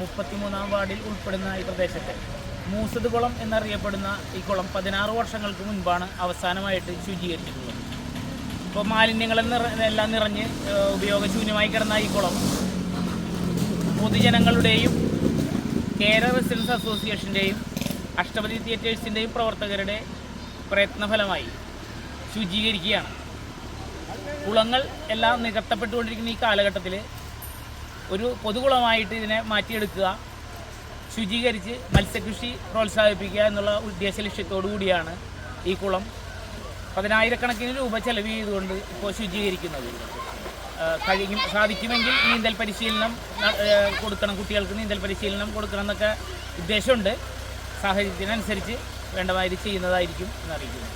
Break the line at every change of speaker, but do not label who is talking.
മുപ്പത്തിമൂന്നാം വാർഡിൽ ഉൾപ്പെടുന്ന ഈ പ്രദേശത്തെ. മൂസത് കുളം എന്നറിയപ്പെടുന്ന ഈ കുളം പതിനാറ് വർഷങ്ങൾക്ക് മുൻപാണ് അവസാനമായിട്ട് ശുചീകരിച്ചിട്ടുള്ളത്. ഇപ്പോൾ മാലിന്യങ്ങളെല്ലാം എല്ലാം നിറഞ്ഞ് ഉപയോഗശൂന്യമായി കിടന്ന ഈ കുളം പൊതുജനങ്ങളുടെയും കേരള റെസിഡൻസ് അസോസിയേഷന്റെയും അഷ്ടപതി തിയേറ്റേഴ്സിന്റെയും പ്രവർത്തകരുടെ പ്രയത്നഫലമായി ശുചീകരിക്കുകയാണ്. കുളങ്ങൾ എല്ലാം നികത്തപ്പെട്ടുകൊണ്ടിരിക്കുന്ന ഈ കാലഘട്ടത്തിൽ ഒരു പൊതുകുളമായിട്ട് ഇതിനെ മാറ്റിയെടുക്കുക. ശുചീകരിച്ച് മത്സ്യകൃഷി പ്രോത്സാഹിപ്പിക്കുക എന്നുള്ള ഉദ്ദേശ ലക്ഷ്യത്തോടു കൂടിയാണ് ഈ കുളം. പതിനായിരക്കണക്കിന് രൂപ ചെലവ് ചെയ്തുകൊണ്ട് ഇപ്പോൾ ശുചീകരിക്കുന്നത്. കഴിയും സാധിക്കുമെങ്കിൽ നീന്തൽ പരിശീലനം കൊടുക്കണം കുട്ടികൾക്ക് നീന്തൽ പരിശീലനം കൊടുക്കണം എന്നൊക്കെ ഉദ്ദേശമുണ്ട്. സാഹചര്യത്തിനനുസരിച്ച് വേണ്ടമാതിരി ചെയ്യുന്നതായിരിക്കും എന്നറിയിക്കുന്നു.